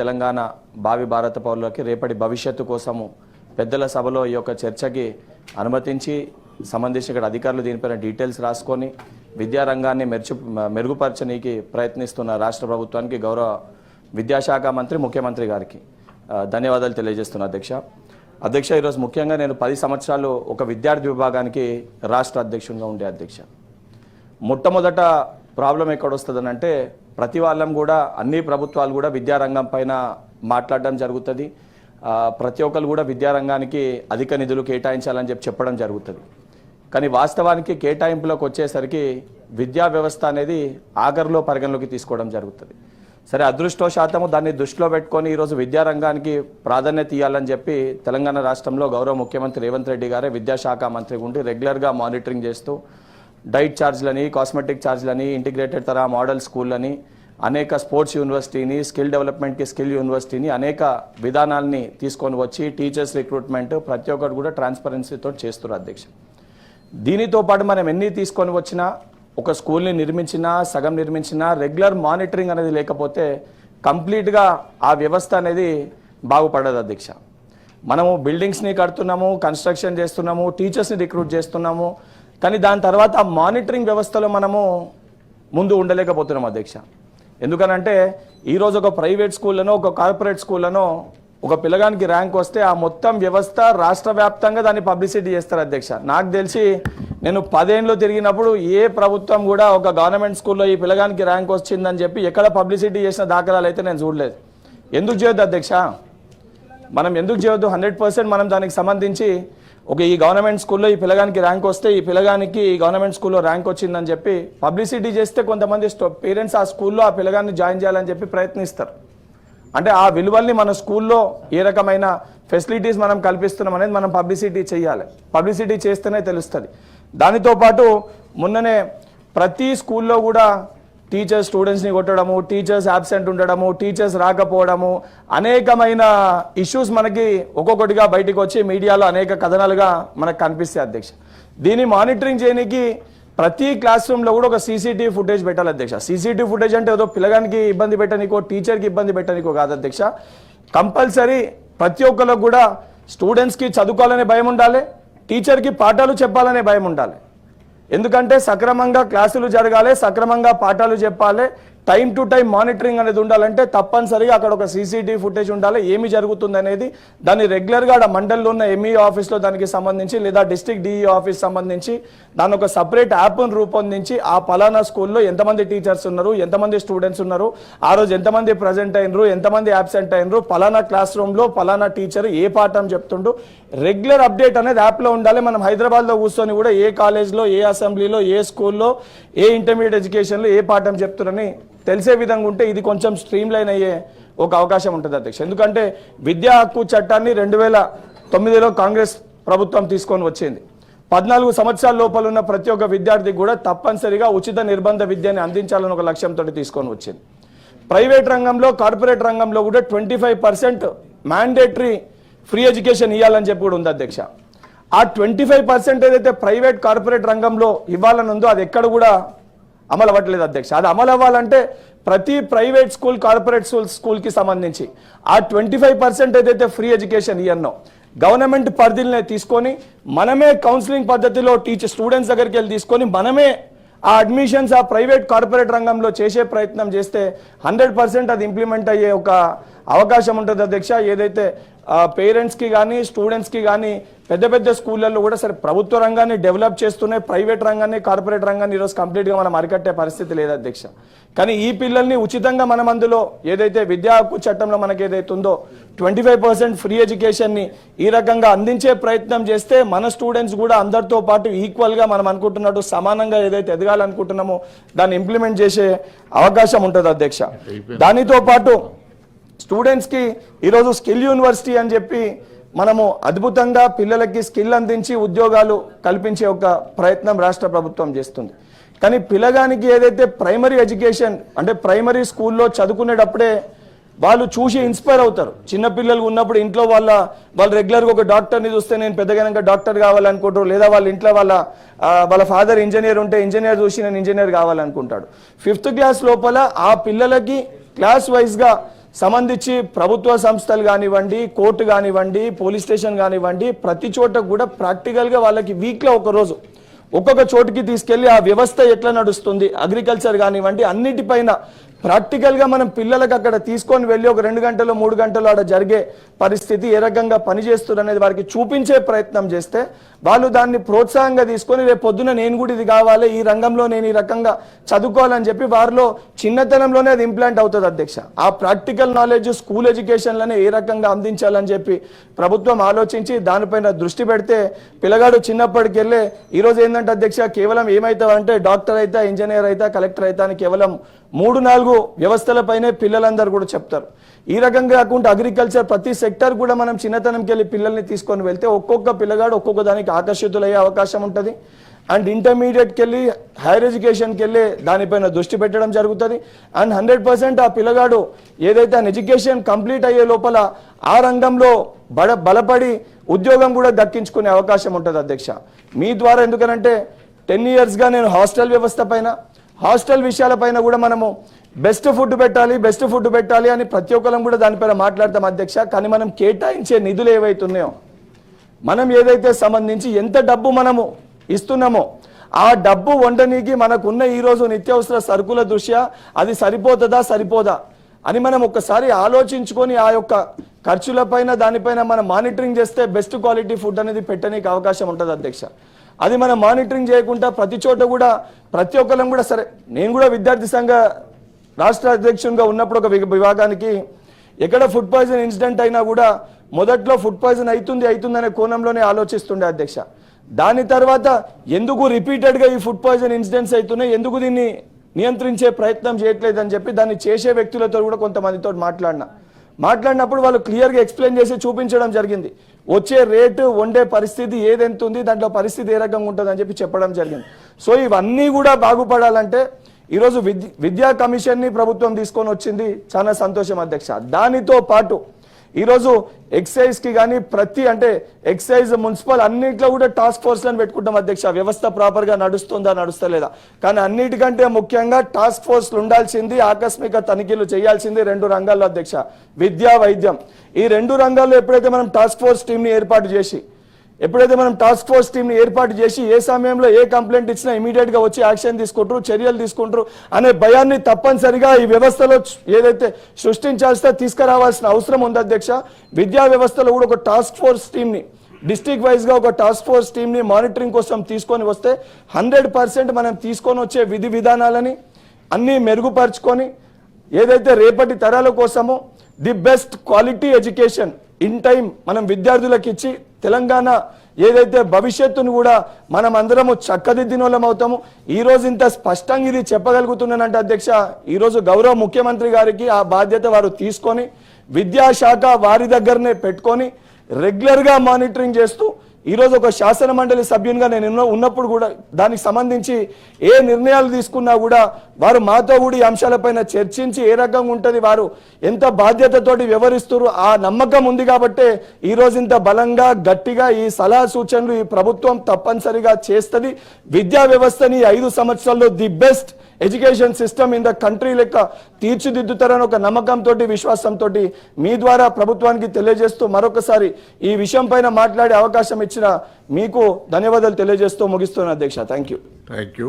తెలంగాణ భావి భారత పౌరులకి రేపటి భవిష్యత్తు కోసము పెద్దల సభలో ఈ యొక్క చర్చకి అనుమతించి సంబంధించిన ఇక్కడ అధికారులు దీనిపైన డీటెయిల్స్ రాసుకొని విద్యారంగాన్ని మెరుచు మెరుగుపరచనీకి ప్రయత్నిస్తున్న రాష్ట్ర ప్రభుత్వానికి గౌరవ విద్యాశాఖ మంత్రి ముఖ్యమంత్రి గారికి ధన్యవాదాలు తెలియజేస్తున్నా అధ్యక్ష. అధ్యక్ష ఈరోజు ముఖ్యంగా నేను పది సంవత్సరాలు ఒక విద్యార్థి విభాగానికి రాష్ట్ర అధ్యక్షునిగా ఉండే అధ్యక్ష. మొట్టమొదట ప్రాబ్లం ఎక్కడ వస్తుందని అంటే ప్రతి వాళ్ళం కూడా అన్ని ప్రభుత్వాలు కూడా విద్యారంగం పైన మాట్లాడడం జరుగుతుంది. ప్రతి ఒక్కరు కూడా విద్యారంగానికి అధిక నిధులు కేటాయించాలని చెప్పి చెప్పడం జరుగుతుంది. కానీ వాస్తవానికి కేటాయింపులకు వచ్చేసరికి విద్యా వ్యవస్థ అనేది ఆఖరిలో పరిగణలోకి తీసుకోవడం జరుగుతుంది. సరే అదృష్టవశాతము దాన్ని దృష్టిలో పెట్టుకొని ఈరోజు విద్యారంగానికి ప్రాధాన్యత ఇవ్వాలని చెప్పి తెలంగాణ రాష్ట్రంలో గౌరవ ముఖ్యమంత్రి రేవంత్ రెడ్డి గారే విద్యాశాఖ మంత్రి ఉండి రెగ్యులర్గా మానిటరింగ్ చేస్తూ డైట్ ఛార్జ్లని కాస్మెటిక్ ఛార్జ్లని ఇంటిగ్రేటెడ్ తరహా మోడల్ స్కూళ్ళని అనేక స్పోర్ట్స్ యూనివర్సిటీని స్కిల్ డెవలప్మెంట్కి స్కిల్ యూనివర్సిటీని అనేక విధానాల్ని తీసుకొని వచ్చి టీచర్స్ రిక్రూట్మెంట్ ప్రతి ఒక్కరు కూడా ట్రాన్స్పరెన్సీతో చేస్తున్నారు అధ్యక్ష. దీనితో పాటు మనం ఎన్ని తీసుకొని వచ్చినా ఒక స్కూల్ని నిర్మించినా సగం నిర్మించినా రెగ్యులర్ మానిటరింగ్ అనేది లేకపోతే కంప్లీట్గా ఆ వ్యవస్థ అనేది బాగుపడదు అధ్యక్ష. మనము బిల్డింగ్స్ని కడుతున్నాము కన్స్ట్రక్షన్ చేస్తున్నాము టీచర్స్ని రిక్రూట్ చేస్తున్నాము కానీ దాని తర్వాత ఆ మానిటరింగ్ వ్యవస్థలో మనము ముందు ఉండలేకపోతున్నాం అధ్యక్ష. ఎందుకనంటే ఈరోజు ఒక ప్రైవేట్ స్కూళ్ళనో ఒక కార్పొరేట్ స్కూళ్ళనో ఒక పిల్లగానికి ర్యాంక్ వస్తే ఆ మొత్తం వ్యవస్థ రాష్ట్ర వ్యాప్తంగా దాన్ని పబ్లిసిటీ చేస్తారు అధ్యక్ష. నాకు తెలిసి నేను పదేళ్ళు తిరిగినప్పుడు ఏ ప్రభుత్వం కూడా ఒక గవర్నమెంట్ స్కూల్లో ఈ పిల్లగానికి ర్యాంక్ వచ్చిందని చెప్పి ఎక్కడ పబ్లిసిటీ చేసిన దాఖలాలు అయితే నేను చూడలేదు. ఎందుకు చేయొద్దు అధ్యక్ష? మనం ఎందుకు చేయొద్దు? హండ్రెడ్ పర్సెంట్ మనం దానికి సంబంధించి ఒక ఈ గవర్నమెంట్ స్కూల్లో ఈ పిల్లగానికి ర్యాంక్ వస్తే ఈ పిల్లగానికి ఈ గవర్నమెంట్ స్కూల్లో ర్యాంక్ వచ్చిందని చెప్పి పబ్లిసిటీ చేస్తే కొంతమంది పేరెంట్స్ ఆ స్కూల్లో ఆ పిల్లగాన్ని జాయిన్ చేయాలని చెప్పి ప్రయత్నిస్తారు. అంటే ఆ విలువల్ని మన స్కూల్లో ఏ రకమైన ఫెసిలిటీస్ మనం కల్పిస్తున్నాం అనేది మనం పబ్లిసిటీ చేయాలి. పబ్లిసిటీ చేస్తేనే తెలుస్తుంది. దానితో పాటు మొన్ననే ప్రతి స్కూల్లో కూడా టీచర్స్ స్టూడెంట్స్ని కొట్టడము టీచర్స్ యాబ్సెంట్ ఉండడము టీచర్స్ రాకపోవడము అనేకమైన ఇష్యూస్ మనకి ఒక్కొక్కటిగా బయటకు వచ్చి మీడియాలో అనేక కథనాలుగా మనకు కనిపిస్తాయి అధ్యక్ష. దీన్ని మానిటరింగ్ చేయడానికి ప్రతి క్లాస్ రూమ్లో కూడా ఒక సీసీటీవీ ఫుటేజ్ పెట్టాలి అధ్యక్ష. సీసీటీవీ ఫుటేజ్ అంటే ఏదో పిల్లగానికి ఇబ్బంది పెట్టనికో టీచర్కి ఇబ్బంది పెట్టనికో కాదు అధ్యక్ష. కంపల్సరీ ప్రతి ఒక్కరికి కూడా స్టూడెంట్స్కి చదువుకోవాలనే భయం ఉండాలి టీచర్కి పాఠాలు చెప్పాలనే భయం ఉండాలి. ఎందుకంటే సక్రమంగా క్లాసులు జరగాలి సక్రమంగా పాఠాలు చెప్పాలి టైం టు టైం మానిటరింగ్ అనేది ఉండాలంటే తప్పనిసరిగా అక్కడ ఒక సీసీటీవీ ఫుటేజ్ ఉండాలి ఏమి జరుగుతుంది అనేది దాన్ని రెగ్యులర్గా ఆడ మండల్లో ఉన్న ఎంఈ ఆఫీస్లో దానికి సంబంధించి లేదా డిస్ట్రిక్ట్ డిఈ ఆఫీస్ సంబంధించి దాని ఒక సపరేట్ యాప్ను రూపొందించి ఆ పలానా స్కూల్లో ఎంతమంది టీచర్స్ ఉన్నారు ఎంతమంది స్టూడెంట్స్ ఉన్నారు ఆ రోజు ఎంతమంది ప్రజెంట్ అయినరు ఎంతమంది యాబ్సెంట్ అయినరు పలానా క్లాస్ రూమ్లో పలానా టీచర్ ఏ పాఠం చెప్తుండు రెగ్యులర్ అప్డేట్ అనేది యాప్లో ఉండాలి. మనం హైదరాబాద్లో కూర్చొని కూడా ఏ కాలేజ్లో ఏ అసెంబ్లీలో ఏ స్కూల్లో ఏ ఇంటర్మీడియట్ ఎడ్యుకేషన్లో ఏ పాఠం చెప్తున్నారని తెలిసే విధంగా ఉంటే ఇది కొంచెం స్ట్రీమ్ లైన్ అయ్యే ఒక అవకాశం ఉంటుంది అధ్యక్ష. ఎందుకంటే విద్యా హక్కు చట్టాన్ని రెండు వేల తొమ్మిదిలో కాంగ్రెస్ ప్రభుత్వం తీసుకొని వచ్చింది. పద్నాలుగు సంవత్సరాల లోపల ఉన్న ప్రతి ఒక్క విద్యార్థికి కూడా తప్పనిసరిగా ఉచిత నిర్బంధ విద్యని అందించాలని ఒక లక్ష్యంతో తీసుకొని వచ్చింది. ప్రైవేట్ రంగంలో కార్పొరేట్ రంగంలో కూడా twenty five percent mandatory free education ఇవ్వాలని చెప్పి కూడా ఉంది అధ్యక్ష. ఆ ట్వంటీ ఫైవ్ పర్సెంట్ ఏదైతే ప్రైవేట్ కార్పొరేట్ రంగంలో ఇవ్వాలని ఉందో అది ఎక్కడ కూడా అమలు అవ్వట్లేదు అధ్యక్ష. అది అమలు అవ్వాలంటే ప్రతి ప్రైవేట్ స్కూల్ కార్పొరేట్ స్కూల్ స్కూల్కి సంబంధించి ఆ ట్వంటీ ఫైవ్ పర్సెంట్ ఏదైతే ఫ్రీ ఎడ్యుకేషన్ ఇయన్నో గవర్నమెంట్ పరిధిని తీసుకొని మనమే కౌన్సిలింగ్ పద్ధతిలో టీచర్ స్టూడెంట్స్ దగ్గరికి వెళ్ళి తీసుకొని మనమే ఆ అడ్మిషన్స్ ఆ ప్రైవేట్ కార్పొరేట్ రంగంలో చేసే ప్రయత్నం చేస్తే హండ్రెడ్ పర్సెంట్ అది ఇంప్లిమెంట్ అయ్యే ఒక అవకాశం ఉంటుంది అధ్యక్ష. ఏదైతే పేరెంట్స్కి కానీ స్టూడెంట్స్కి కానీ పెద్ద పెద్ద స్కూళ్ళల్లో కూడా సరే ప్రభుత్వ రంగాన్ని డెవలప్ చేస్తూనే ప్రైవేట్ రంగాన్ని కార్పొరేట్ రంగాన్ని ఈరోజు కంప్లీట్గా మనం అరికట్టే పరిస్థితి లేదు అధ్యక్ష. కానీ ఈ పిల్లల్ని ఉచితంగా మనం అందులో ఏదైతే విద్యా హక్కు చట్టంలో మనకి ఏదైతే ఉందో ట్వంటీ ఫైవ్ పర్సెంట్ ఫ్రీ ఎడ్యుకేషన్ని ఈ రకంగా అందించే ప్రయత్నం చేస్తే మన స్టూడెంట్స్ కూడా అందరితో పాటు ఈక్వల్గా మనం అనుకుంటున్నట్టు సమానంగా ఏదైతే ఎదగాలనుకుంటున్నామో దాన్ని ఇంప్లిమెంట్ చేసే అవకాశం ఉంటుంది అధ్యక్ష. దానితో పాటు స్టూడెంట్స్కి ఈరోజు స్కిల్ యూనివర్సిటీ అని చెప్పి మనము అద్భుతంగా పిల్లలకి స్కిల్ అందించి ఉద్యోగాలు కల్పించే ఒక ప్రయత్నం రాష్ట్ర ప్రభుత్వం చేస్తుంది. కానీ పిల్లగానికి ఏదైతే ప్రైమరీ ఎడ్యుకేషన్ అంటే ప్రైమరీ స్కూల్లో చదువుకునేటప్పుడే వాళ్ళు చూసి ఇన్స్పైర్ అవుతారు. చిన్నపిల్లలు ఉన్నప్పుడు ఇంట్లో వాళ్ళ వాళ్ళు రెగ్యులర్గా ఒక డాక్టర్ని చూస్తే నేను పెద్దగా డాక్టర్ కావాలనుకుంటారు లేదా వాళ్ళ ఇంట్లో వాళ్ళ వాళ్ళ ఫాదర్ ఇంజనీర్ ఉంటే ఇంజనీర్ చూసి నేను ఇంజనీర్ కావాలనుకుంటాడు. ఫిఫ్త్ క్లాస్ లోపల ఆ పిల్లలకి క్లాస్ వైజ్గా సంబంధించి ప్రభుత్వ సంస్థలు కానివ్వండి కోర్టు కానివ్వండి పోలీస్ స్టేషన్ కానివ్వండి ప్రతి చోట కూడా ప్రాక్టికల్గా వాళ్ళకి వీక్లో ఒక రోజు ఒక్కొక్క చోటుకి తీసుకెళ్ళి ఆ వ్యవస్థ ఎట్లా నడుస్తుంది అగ్రికల్చర్ కానివ్వండి అన్నిటిపైన ప్రాక్టికల్గా మనం పిల్లలకు అక్కడ తీసుకొని వెళ్ళి ఒక రెండు గంటలు మూడు గంటలు ఆడ జరిగే పరిస్థితి ఏ రకంగా పనిచేస్తుంది అనేది వారికి చూపించే ప్రయత్నం చేస్తే వాళ్ళు దాన్ని ప్రోత్సాహంగా తీసుకొని రేపు పొద్దున నేను కూడా ఇది కావాలి ఈ రంగంలో నేను ఈ రకంగా చదువుకోవాలని చెప్పి వారిలో చిన్నతనంలోనే అది ఇంప్లాంట్ అవుతుంది అధ్యక్ష. ఆ ప్రాక్టికల్ నాలెడ్జ్ స్కూల్ ఎడ్యుకేషన్లోనే ఏ రకంగా అందించాలని చెప్పి ప్రభుత్వం ఆలోచించి దానిపైన దృష్టి పెడితే పిల్లగాడు చిన్నప్పటికెళ్ళే ఈరోజు ఏంటంటే అధ్యక్ష కేవలం ఏమవుతావంటే డాక్టర్ అయితే ఇంజనీర్ అయితే కలెక్టర్ అయితే అని కేవలం మూడు నాలుగు వ్యవస్థలపైనే పిల్లలందరూ కూడా చెప్తారు. ఈ రకంగా కాకుండా అగ్రికల్చర్ ప్రతి సెక్టర్ కూడా మనం చిన్నతనంకి వెళ్ళి పిల్లల్ని తీసుకొని వెళ్తే ఒక్కొక్క పిల్లగాడు ఒక్కొక్క దానికి ఆకర్షితులయ్యే అవకాశం ఉంటుంది. అండ్ ఇంటర్మీడియట్కి వెళ్ళి హైయర్ ఎడ్యుకేషన్కి వెళ్ళి దానిపైన దృష్టి పెట్టడం జరుగుతుంది. అండ్ హండ్రెడ్ పర్సెంట్ ఆ పిల్లగాడు ఏదైతే ఆ ఎడ్యుకేషన్ కంప్లీట్ అయ్యే లోపల ఆ రంగంలో బడ బలపడి ఉద్యోగం కూడా దక్కించుకునే అవకాశం ఉంటుంది అధ్యక్ష. మీ ద్వారా ఎందుకనంటే టెన్ ఇయర్స్గా నేను హాస్టల్ వ్యవస్థ పైన హాస్టల్ విషయాలపైన కూడా మనము బెస్ట్ ఫుడ్ పెట్టాలి బెస్ట్ ఫుడ్ పెట్టాలి అని ప్రతి ఒక్కరం కూడా దానిపైన మాట్లాడతాం అధ్యక్ష. కానీ మనం కేటాయించే నిధులు ఏవైతున్నాయో మనం ఏదైతే సంబంధించి ఎంత డబ్బు మనము ఇస్తున్నామో ఆ డబ్బు వండనీకి మనకున్న ఈరోజు నిత్యావసర సరుకుల దృష్ట్యా అది సరిపోతుందా సరిపోదా అని మనం ఒక్కసారి ఆలోచించుకొని ఆ యొక్క ఖర్చులపైన దానిపైన మనం మానిటరింగ్ చేస్తే బెస్ట్ క్వాలిటీ ఫుడ్ అనేది పెట్టనీకి అవకాశం ఉంటుంది అధ్యక్ష. అది మనం మానిటరింగ్ చేయకుండా ప్రతి చోట కూడా ప్రతి ఒక్కరం కూడా సరే నేను కూడా విద్యార్థి సంఘ రాష్ట్ర అధ్యక్షునిగా ఉన్నప్పుడు ఒక విభ- విభాగానికి ఎక్కడ ఫుడ్ పాయిజన్ ఇన్సిడెంట్ అయినా కూడా మొదట్లో ఫుడ్ పాయిజన్ అవుతుంది అవుతుంది అనే కోణంలోనే ఆలోచిస్తుండే అధ్యక్ష. దాని తర్వాత ఎందుకు రిపీటెడ్గా ఈ ఫుడ్ పాయిజన్ ఇన్సిడెంట్స్ అవుతున్నాయి ఎందుకు దీన్ని నియంత్రించే ప్రయత్నం చేయట్లేదు అని చెప్పి దాన్ని చేసే వ్యక్తులతో కూడా కొంతమందితో మాట్లాడినా. మాట్లాడినప్పుడు వాళ్ళు క్లియర్గా ఎక్స్ప్లెయిన్ చేసి చూపించడం జరిగింది. వచ్చే రేటు వండే పరిస్థితి ఏదెంత ఉంది దాంట్లో పరిస్థితి ఏ రకంగా ఉంటుంది అని చెప్పి చెప్పడం జరిగింది. సో ఇవన్నీ కూడా బాగుపడాలంటే ఈరోజు విద్య విద్యా కమిషన్ని ప్రభుత్వం తీసుకొని వచ్చింది చాలా సంతోషం అధ్యక్ష. దానితో పాటు ఈరోజు ఎక్సైజ్కి కానీ ప్రతి అంటే ఎక్సైజ్ మున్సిపల్ అన్నింటిలో కూడా టాస్క్ ఫోర్స్లను పెట్టుకుంటాం అధ్యక్ష. వ్యవస్థ ప్రాపర్గా నడుస్తుందా నడుస్తలేదా? కానీ అన్నిటికంటే ముఖ్యంగా టాస్క్ ఫోర్స్లు ఉండాల్సింది ఆకస్మిక తనిఖీలు చేయాల్సింది రెండు రంగాల్లో అధ్యక్ష. విద్యా వైద్యం. ఈ రెండు రంగాల్లో ఎప్పుడైతే మనం టాస్క్ ఫోర్స్ టీంని ఏర్పాటు చేసి ఎప్పుడైతే మనం టాస్క్ ఫోర్స్ టీంని ఏర్పాటు చేసి ఏ సమయంలో ఏ కంప్లైంట్ ఇచ్చినా ఇమీడియట్గా వచ్చి యాక్షన్ తీసుకుంటారు చర్యలు తీసుకుంటారు అనే భయాన్ని తప్పనిసరిగా ఈ వ్యవస్థలో ఏదైతే సృష్టించాల్సిన తీసుకురావాల్సిన అవసరం ఉంది అధ్యక్ష విద్యా వ్యవస్థలో కూడా ఒక టాస్క్ ఫోర్స్ టీంని డిస్టిక్ వైజ్గా ఒక టాస్క్ ఫోర్స్ టీంని మానిటరింగ్ కోసం తీసుకొని వస్తే హండ్రెడ్ పర్సెంట్ మనం తీసుకొని వచ్చే విధి విధానాలని అన్నీ మెరుగుపరుచుకొని ఏదైతే రేపటి తరాల కోసమో the best quality education in time మనం విద్యార్థులకు ఇచ్చి తెలంగాణ ఏదైతే భవిష్యత్తును కూడా మనం అందరము చక్కదిద్దిన వాళ్ళం అవుతాము. ఈ రోజు ఇంత స్పష్టంగా ఇది చెప్పగలుగుతున్నానంటే అధ్యక్ష ఈరోజు గౌరవ ముఖ్యమంత్రి గారికి ఆ బాధ్యత వారు తీసుకొని విద్యాశాఖ వారి దగ్గరనే పెట్టుకొని రెగ్యులర్గా మానిటరింగ్ చేస్తూ ఈరోజు ఒక శాసన మండలి సభ్యునిగా నేను ఉన్నప్పుడు కూడా దానికి సంబంధించి ఏ నిర్ణయాలు తీసుకున్నా కూడా వారు మాతో కూడా ఈ అంశాలపైన చర్చించి ఏ రకంగా ఉంటుంది వారు ఎంత బాధ్యతతోటి వ్యవహరిస్తారు ఆ నమ్మకం ఉంది కాబట్టే ఈ రోజు ఇంత బలంగా గట్టిగా ఈ సలహా సూచనలు ఈ ప్రభుత్వం తప్పనిసరిగా చేస్తుంది. విద్యా వ్యవస్థని ఐదు సంవత్సరాల్లో the best education system in the country లెక్క తీర్చిదిద్దుతారని ఒక నమ్మకంతో విశ్వాసంతో మీ ద్వారా ప్రభుత్వానికి తెలియజేస్తూ మరొకసారి ఈ విషయం పైన మాట్లాడే అవకాశం ఇచ్చి ఇచ్చిన మీకు ధన్యవాదాలు తెలియజేస్తూ ముగిస్తున్నాను అధ్యక్ష. Thank you thank you